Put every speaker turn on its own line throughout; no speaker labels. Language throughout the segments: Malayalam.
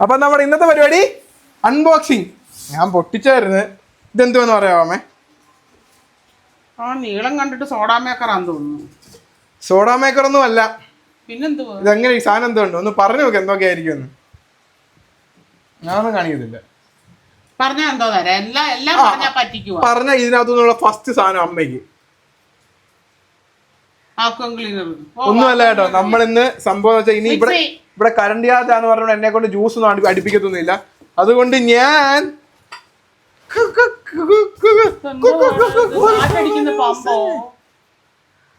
അപ്പൊ നമ്മുടെ ഇന്നത്തെ പരിപാടി? അൺബോക്സിങ് ഞാൻ പൊട്ടിച്ചായിരുന്നു. ഇതെന്തുവെന്ന് പറയാമേ
ആ നീളം കണ്ടിട്ട് സോഡാ മേക്കറാന്ന് തോന്നുന്നു.
സോഡാ മേക്കർ ഒന്നും അല്ല.
പിന്നെന്തുവാ?
ഇതെങ്ങനെ ഈ സാധനം എന്തുണ്ട് ഒന്ന് പറഞ്ഞു നോക്ക് എന്തൊക്കെയായിരിക്കും ഞാനൊന്നും കാണിക്കുന്നില്ല.
പറഞ്ഞാ എന്തോ തരാം. എല്ലാം എല്ലാം പറഞ്ഞാ പറ്റിക്കുക
പറഞ്ഞ ഇതിനകത്തുനിന്നുള്ള ഫസ്റ്റ് സാധനം അമ്മയ്ക്ക്. ഒന്നുമല്ല കേട്ടോ നമ്മൾ ഇന്ന് സംഭവം വെച്ചാൽ ഇനി ഇവിടെ. ഇവിടെ കറണ്ട് യാതാന്ന് പറഞ്ഞോണ്ട് എന്നെ കൊണ്ട് ജ്യൂസ് ഒന്നും അടുപ്പി- അടുപ്പിക്കത്തൊന്നുമില്ല അതുകൊണ്ട് ഞാൻ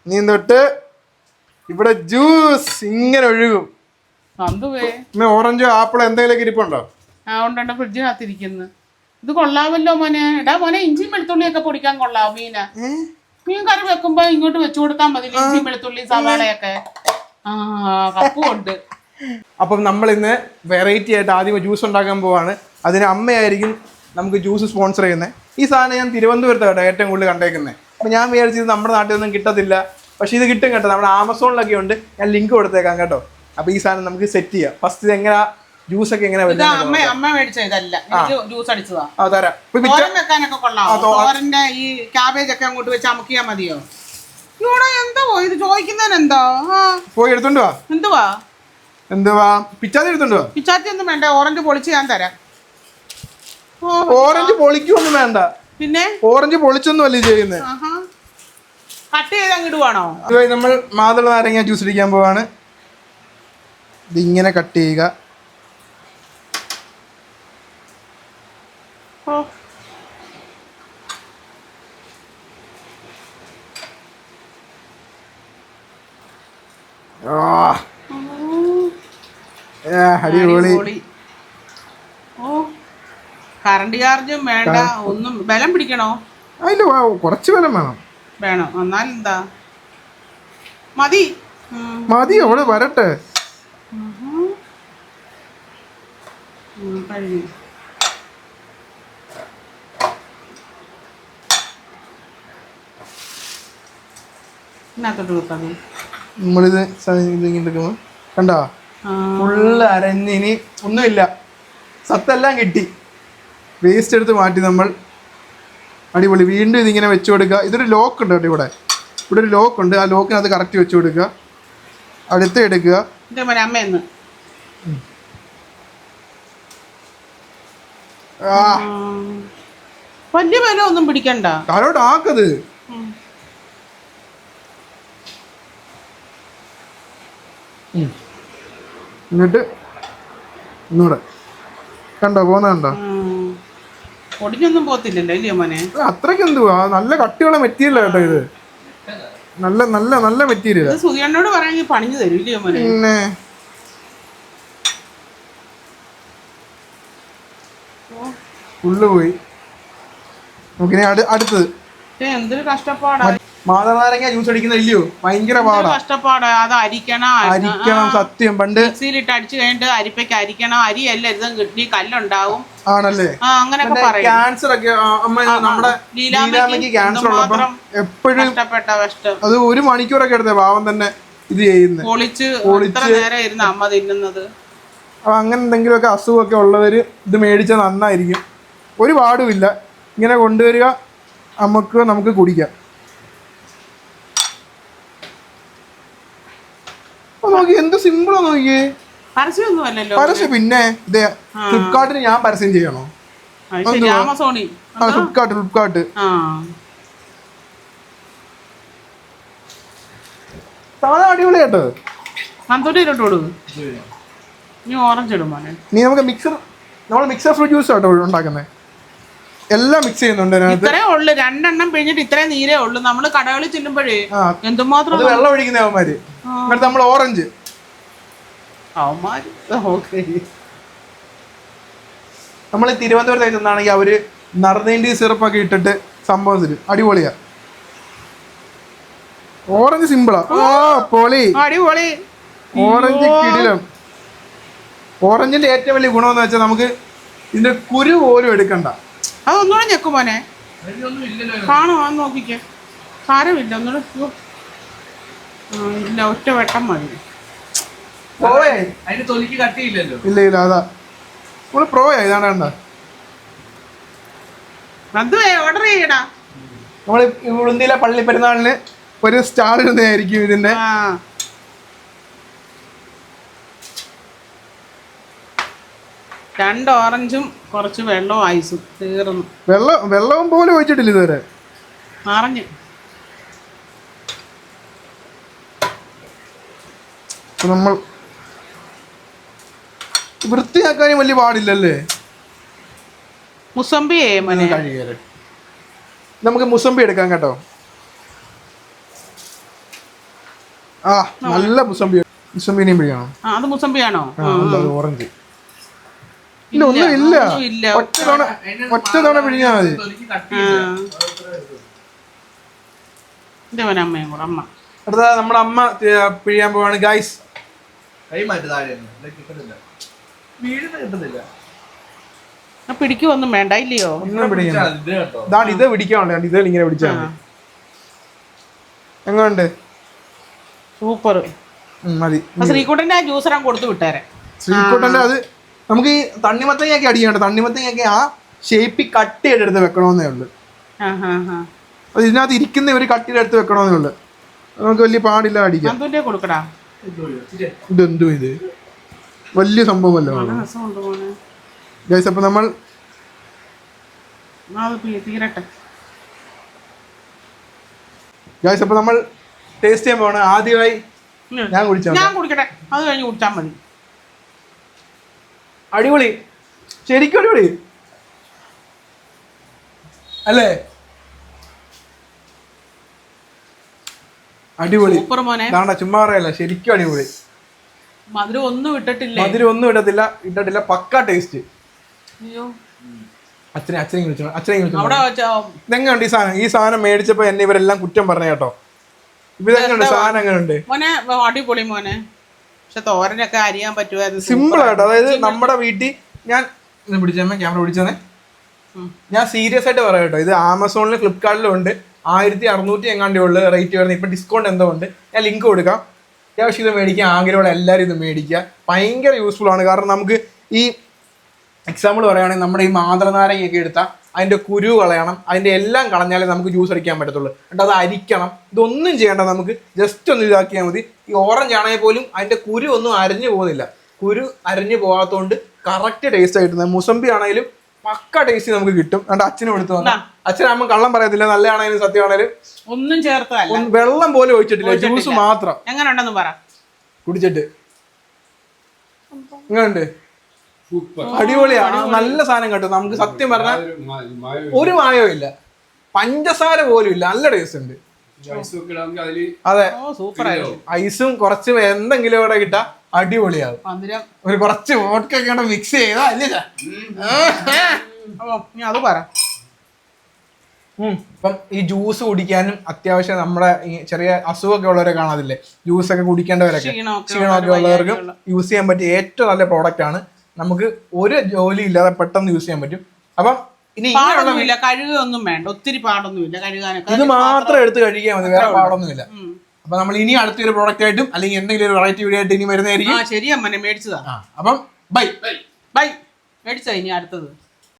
നീ തൊട്ട് ഇവിടെ ജ്യൂസ് ഇങ്ങനെ ഒഴുകും ഓറഞ്ചോ ആപ്പിളോ എന്തെങ്കിലും ഇരിപ്പുണ്ടോ
ആ ഉണ്ടോ ഫ്രിഡ്ജിനകത്തിരിക്കുന്നു ഇത് കൊള്ളാമല്ലോ മോനെ എടാ മോനെ ഇഞ്ചിയും വെളുത്തുള്ളിയൊക്കെ പൊടിക്കാൻ കൊള്ളാം മീന മീൻ കറി വെക്കുമ്പോ ഇങ്ങോട്ട് വെച്ചു കൊടുത്താൽ മതി ഇഞ്ചിയും വെളുത്തുള്ളി സവാളയൊക്കെ. ആ
അപ്പം നമ്മൾ ഇന്ന് വെറൈറ്റി ആയിട്ട് ആദ്യം ജ്യൂസ് ഉണ്ടാക്കാൻ പോവാണ്. അതിന് അമ്മയായിരിക്കും നമുക്ക് ജ്യൂസ് സ്പോൺസർ ചെയ്യുന്നത് ഈ സാധനം ഞാൻ തിരുവനന്തപുരത്ത് കേട്ടോ ഏറ്റവും കൂടുതൽ കണ്ടേക്കുന്നത് അപ്പം ഞാൻ വിചാരിച്ചത് നമ്മുടെ നാട്ടിൽ ഒന്നും കിട്ടത്തില്ല. പക്ഷേ ഇത് കിട്ടും കേട്ടോ. നമ്മുടെ ആമസോണിലൊക്കെ ഉണ്ട്. ഞാൻ ലിങ്ക് കൊടുത്തേക്കാം കേട്ടോ. അപ്പോൾ ഈ സാധനം നമുക്ക് സെറ്റ് ചെയ്യാം. ഫസ്റ്റ് ഇത് എങ്ങനെ ജ്യൂസ് ഒക്കെ എങ്ങനെ
അമ്മ അമ്മ മേടിച്ച ഇതല്ല. ജ്യൂസ് അടിച്ചതാ.
തരാം.
തോരൻ വെക്കാനൊക്കെ കൊള്ളാം തോരന്റെ ഈ ക്യാബേജ് ഒക്കെ അങ്ങോട്ട് വെച്ച് അമുക്കിയാ മതിയോ? ഇവിടെ എന്തോ ഇത് ചോദിക്കുന്നതിന് എന്തോ
പോയി എടുത്തോണ്ട് വാ.
എന്തുവാ?
എന്തുവാ എടുത്തോണ്ട് വാ.
പിച്ചാത്തി ഒന്നും വേണ്ട ഓറഞ്ച് പൊളിച്ച് ഞാൻ തരാം.
ഓറഞ്ച് പൊളിക്കൊന്നും വേണ്ട.
പിന്നെ?
ഓറഞ്ച് പൊളിച്ചൊന്നും അല്ലേ ചെയ്യുന്നത്
കട്ട് ചെയ്ത് അങ്ങിടുവാണോ
നമ്മൾ മാതള നാരങ്ങ ജ്യൂസ് അടിക്കാൻ പോവാണ്. ഇതിങ്ങനെ കട്ട് ചെയ്യുക
ഓ
ആ. ഏ, അടിപൊളി.
ഓ കറണ്ട് ചാർജും വേണ്ട ഒന്നും ബലം പിടിക്കണോ?
വാ- കുറച്ച് ബലം വേണം.
വേണം? എന്നാൽ എന്താ? മതി.
മതി അവൾ വരട്ടെ.
കഴിഞ്ഞു. ഇതിനകത്തോട്ട്
നമ്മളിത് ഇതിങ്ങനെ എടുക്കുമ്പോൾ കണ്ടോ? ഫുള്ള് അരഞ്ഞിനി ഒന്നുമില്ല. സത്തെല്ലാം കിട്ടി. വേസ്റ്റ് എടുത്ത് മാറ്റി നമ്മൾ അടിപൊളി. വീണ്ടും ഇതിങ്ങനെ വെച്ച് കൊടുക്കുക. ഇതൊരു ലോക്ക് ഉണ്ട് കേട്ടോ ഇവിടെ. ഇവിടെ ഒരു ലോക്ക് ഉണ്ട്. ആ ലോക്കിനകത്ത് കറക്റ്റ് വെച്ച് കൊടുക്കുക. അടുത്ത് എടുക്കുക.
വലിയ വില ഒന്നും പിടിക്കണ്ട.
താഴോട്ട് ആക്കത്. എന്നിട്ട് ഒന്നുകൂടെ. കണ്ടോ പോന്ന കണ്ടോ.
പൊടിഞ്ഞൊന്നും പോത്തില്ലല്ലോ ഇല്ലയോ മോനെ?
അത്രയ്ക്ക് എന്തുവാ നല്ല കട്ടിയുള്ള മെറ്റീരിയൽ കേട്ടോ ഇത്. നല്ല നല്ല നല്ല മെറ്റീരിയൽ
സുഖിയണ്ണോട് പറയാമെങ്കിൽ പണിഞ്ഞു തരും ഇല്ലയോ മോനെ?
പിന്നെ? ഫുള്ള് പോയി നമുക്കിനി അടു അടുത്തത്.
എന്തൊരു കഷ്ടപ്പാടാ.
മാതനാരങ്ങ ജ്യൂസ് അടിക്കുന്ന ഇല്ലയോ? ഭയങ്കര പാടാ.
കഷ്ടപ്പാടാ. അത് അരിക്കണം.
അരിക്കണം സത്യം. പണ്ട്
മിക്സിയിലിട്ട് അടിച്ചു കഴിഞ്ഞിട്ട് അരിപ്പയ്ക്ക് അരിക്കണം. അരി ഇതും കിട്ടി കല്ലുണ്ടാവും.
ആണല്ലേ?
അങ്ങനെയൊക്കെ
ക്യാൻസർ ഒക്കെ നമ്മുടെ
ലീലാമ്മയ്ക്ക്
ക്യാൻസർ ഉള്ളപ്പം എപ്പോഴും അത് ഒരു മണിക്കൂറൊക്കെ എടുത്ത പാവം തന്നെ ഇത് ചെയ്യുന്നത്
പൊളിച്ച് നേരം ഇരുന്ന് അമ്മ തിന്നുന്നത്.
അപ്പൊ അങ്ങനെ എന്തെങ്കിലുമൊക്കെ അസുഖമൊക്കെ ഉള്ളവര് ഇത് മേടിച്ചാൽ നന്നായിരിക്കും. ഒരു പാടുമില്ല. ഇങ്ങനെ കൊണ്ടുവരിക നമുക്ക് നമുക്ക് കുടിക്കാം അപ്പൊ നോക്കി എന്ത് സിമ്പിളാ നോക്കിയേ?
പരസ്യമൊന്നും അല്ലല്ലോ
പരസ്യം പിന്നെ ഇതേ ഫ്ലിപ്കാർട്ടിന് ഞാൻ പരസ്യം ചെയ്യണോ?
അത് ആമസോണി
ആ ഫ്ലിപ്കാർട്ട് ഫ്ലിപ്കാർട്ട്. സാധനം അടിപൊളി കേട്ടോ.
സന്തോഷം ഇട്ട് കൊടുക്കും. ഇനി ഓറഞ്ച് ഇടും മോനെ.
ഇനി നമുക്ക് മിക്സർ നമ്മൾ മിക്സർ ഫ്രൂട്ട് ജ്യൂസ് ആട്ടോ ഉണ്ടാക്കുന്നത് എല്ലാം മിക്സ് ചെയ്യുന്നുണ്ട്
ഇത്രേ ഉള്ളു രണ്ടെണ്ണം പിഴിഞ്ഞിട്ട് ഇത്രേ നീരേ ഉള്ളു. നമ്മൾ കടകളിൽ ചെല്ലുമ്പോഴേ എന്തുമാത്രം
വെള്ളം ഒഴിക്കുന്ന അവന്മാര്. എന്നിട്ട് നമ്മൾ ഓറഞ്ച്. നമ്മൾ തിരുവനന്തപുരത്ത് ചെന്നാണെങ്കിൽ അവർ നറുനേണ്ടി സിറപ്പൊക്കെ ഇട്ടിട്ട് സംഭവം തരും. അടിപൊളിയാ. ഓറഞ്ച് സിമ്പിളാ. ഓ പൊളി.
അടിപൊളി.
ഓറഞ്ച് കിടിലം. ഓറഞ്ചിന്റെ ഏറ്റവും വലിയ ഗുണം എന്ന് വെച്ചാൽ നമുക്ക് ഇതിന്റെ കുരു പോലും എടുക്കണ്ട.
അതൊന്നുകൂടെ ഞെക്കുമോനെ കാണോ അത് നോക്കിക്കേ. സാരമില്ല. ഒന്നുകൂടെ ഇല്ല ഒറ്റ വെട്ടം മതി.
പോവേ.
അതിന് തൊലിക്ക് കട്ടിയില്ലല്ലോ.
ഇല്ല ഇല്ല അതാ. നമ്മൾ പ്രോയാ ഇതാണ് കണ്ട.
അത് ഓർഡർ ചെയ്യടാ.
നമ്മൾ ഉളുന്തിയിലെ പള്ളി പെരുന്നാളിന് ഒരു സ്റ്റാർ ഇടുന്നതായിരിക്കും ഇതിന്റെ.
ആ. രണ്ട് ഓറഞ്ചും കുറച്ച് വെള്ളവും ഐസും തീർന്നു.
വെള്ളം വെള്ളവും പോലും ഒഴിച്ചിട്ടില്ല ഇതുവരെ.
അറിഞ്ഞ്
നമ്മൾ വൃത്തിയാക്കാനും വലിയ പാടില്ലല്ലേ?
മുസമ്പിയേ മോനെ.
നമുക്ക് മുസമ്പി എടുക്കാം കേട്ടോ. ആ നല്ല മുസമ്പി. മുസമ്പിനെയും പിടിക്കണം.
അത് മുസമ്പിയാണോ?
ഓറഞ്ച് ഇല്ല ഒന്നും ഇല്ല. ഒറ്റ തവണ ഒറ്റ തവണ പിഴിഞ്ഞാൽ മതി. അടുത്ത നമ്മുടെ അമ്മ പിഴിയാൻ പോവാണ്. ഗൈസ്
കൈ മാറ്റി താഴെ കിട്ടുന്നില്ല. വീഴുന്ന കിട്ടുന്നില്ല.
ആ പിടിക്കുവൊന്നും വേണ്ട ഇല്ലയോ?
ഒന്നും പിടിക്കണം
ഇത്
ഇതാണ് ഇത് ഇങ്ങനെ പിടിച്ചാൽ മതി. എങ്ങനെയുണ്ട്
സൂപ്പർ.
മതി.
ശ്രീകുട്ടന്റെ ആ ജ്യൂസറാൻ കൊടുത്തു വിട്ടേരെ.
ശ്രീകുട്ടന്റെ അത് നമുക്ക് ഈ തണ്ണിമത്തങ്ങയൊക്കെ അടിക്കണ്ട. തണ്ണിമത്തങ്ങയൊക്കെ ആ ഷേപ്പിൽ കട്ട് ചെയ്തെടുത്ത് വെക്കണമെന്നേ ഉള്ളൂ. അത് ഇതിനകത്ത് ഇരിക്കുന്ന ഒരു കട്ടിയിലെടുത്ത് വെക്കണമെന്നേ ഉള്ളു. നമുക്ക് വലിയ പാടില്ല
അടിക്കാം. കൊടുക്കടാ.
ഇതെന്തോ ഇത്? വലിയ സംഭവമല്ലോ ഗൈസ് അപ്പൊ നമ്മൾ ഗൈസ് അപ്പൊ നമ്മൾ ടേസ്റ്റ് ചെയ്യാൻ പോണ ആദ്യമായി. ഞാൻ കുടിച്ചാ
ഞാൻ കുടിക്കട്ടെ. അത് കഴിഞ്ഞ് കുടിച്ചാൽ മതി.
അടിപൊളി. ശരിക്കും അടിപൊളി. അല്ലേ? അടിപൊളി.
മോനെ.
ചുമ്മാ പറയല്ല ശരിക്കും അടിപൊളി.
മധുരം ഒന്നും ഇട്ടിട്ടില്ല?
മധുരം ഒന്നും ഇടത്തില്ല ഇട്ടിട്ടില്ല പക്ക ടേസ്റ്റ്. അച്ഛനെ അച്ഛനെ വിളിച്ചോ അച്ഛനെ വിളിച്ചോ. ഇതെങ്ങനെയുണ്ട് ഈ സാധനം? ഈ സാധനം മേടിച്ചപ്പോ എന്നെ ഇവരെല്ലാം കുറ്റം പറഞ്ഞ കേട്ടോ. ഇവരെങ്ങനെയുണ്ട് സാധനം എങ്ങനെയുണ്ട്
മോനെ അടിപൊളി മോനെ. പക്ഷെ തോരനൊക്കെ അരിയാൻ പറ്റുമായിരുന്നു
സിമ്പിൾ ആയിട്ട് അതായത് നമ്മുടെ വീട്ടിൽ ഞാൻ പിടിച്ചമ്മ പിടിച്ചേ ക്യാമറ പിടിച്ചേ ഞാൻ സീരിയസ് ആയിട്ട് പറയാം കേട്ടോ. ഇത് ആമസോണിലും ഫ്ലിപ്കാർട്ടിലും ഉണ്ട്. ആയിരത്തി അറുന്നൂറ്റി എങ്ങാണ്ടേ ഉള്ളു റേറ്റ് വരുന്നത്. ഇപ്പം ഡിസ്കൗണ്ട് എന്തോ ഉണ്ട്. ഞാൻ ലിങ്ക് കൊടുക്കാം. അത്യാവശ്യം ഇത് മേടിക്കുക ആഗ്രഹമുള്ള എല്ലാവരും ഇത് മേടിക്കുക. ഭയങ്കര യൂസ്ഫുൾ ആണ്. കാരണം നമുക്ക് ഈ എക്സാമ്പിൾ പറയുകയാണെങ്കിൽ നമ്മുടെ ഈ മാതൃനാരങ്ങയൊക്കെ എടുത്താൽ അതിന്റെ കുരു കളയണം. അതിന്റെ എല്ലാം കളഞ്ഞാലേ നമുക്ക് ജ്യൂസ് അടിക്കാൻ പറ്റത്തുള്ളൂ. എന്നിട്ട് അത് അരിക്കണം. ഇതൊന്നും ചെയ്യേണ്ട. നമുക്ക് ജസ്റ്റ് ഒന്ന് ഇതാക്കിയാൽ മതി. ഈ ഓറഞ്ച് ആണെങ്കിൽ പോലും അതിന്റെ കുരു ഒന്നും അരഞ്ഞു പോകുന്നില്ല. കുരു അരഞ്ഞു പോകാത്തതുകൊണ്ട് കറക്റ്റ് ടേസ്റ്റ് ആയിട്ട് മുസമ്പി ആണെങ്കിലും പക്ക ടേസ്റ്റ് നമുക്ക് കിട്ടും. എന്നിട്ട് അച്ഛനും എടുത്തു വന്നു. അച്ഛനമ്മ കള്ളം പറയത്തില്ല നല്ലതാണെങ്കിലും സത്യമാണെങ്കിലും.
ഒന്നും ചേർത്തതല്ല.
വെള്ളം പോലും ഒഴിച്ചിട്ടില്ല ജ്യൂസ് മാത്രം.
എങ്ങനെ ഉണ്ടെന്ന് പറ.
കുടിച്ചിട്ട്. എങ്ങനെയുണ്ട് അടിപൊളിയാണ് നല്ല സാധനം കേട്ടോ. നമുക്ക് സത്യം പറഞ്ഞാൽ ഒരു മായോ ഇല്ല. പഞ്ചസാര പോലും ഇല്ല. നല്ല ടേസ്റ്റ് ഉണ്ട്. അതെ.
ഓ സൂപ്പർ ആയിരുന്നു
ഐസും കുറച്ച് എന്തെങ്കിലും ഇവിടെ കിട്ടാ. അടിപൊളിയാവും.
മധുരം.
ഒരു കുറച്ച് വോട്ടൊക്കെ കൂടെ മിക്സ് ചെയ്താ അല്ലേ
നീ അത് പറ.
ഇപ്പം ഈ ജ്യൂസ് കുടിക്കാനും അത്യാവശ്യം നമ്മുടെ ഈ ചെറിയ അസുഖമൊക്കെ ഉള്ളവരെ കാണാതില്ലേ? ജ്യൂസ് ഒക്കെ കുടിക്കേണ്ടവരൊക്കെ.
ക്ഷീണമൊക്കെ
ക്ഷീണമൊക്കെ ഉള്ളവർക്ക് യൂസ് ചെയ്യാൻ പറ്റിയ ഏറ്റവും നല്ല പ്രോഡക്റ്റ് ആണ്. നമുക്ക് ഒരു ജോലി ഇല്ലാതെ പെട്ടെന്ന് യൂസ് ചെയ്യാൻ പറ്റും. അപ്പം ഇനി
പാടൊന്നുമില്ല കഴുകൊന്നും വേണ്ട. ഒത്തിരി പാടൊന്നുമില്ല കഴുകാനൊക്കെ.
ഇത് മാത്രം എടുത്ത് കഴുകിയാൽ മതി വേറെ പാടൊന്നുമില്ല. അപ്പൊ നമ്മൾ ഇനി അടുത്തൊരു പ്രോഡക്റ്റ് ആയിട്ടും അല്ലെങ്കിൽ എന്തെങ്കിലും ഒരു വെറൈറ്റി വീഡിയോ ആയിട്ട് ഇനി വരുന്നതായിരിക്കും.
ആ ശരി അമ്മനെ മേടിച്ചതാ.
അപ്പം ബൈ
ബൈ മേടിച്ചാ ഇനി അടുത്തത്.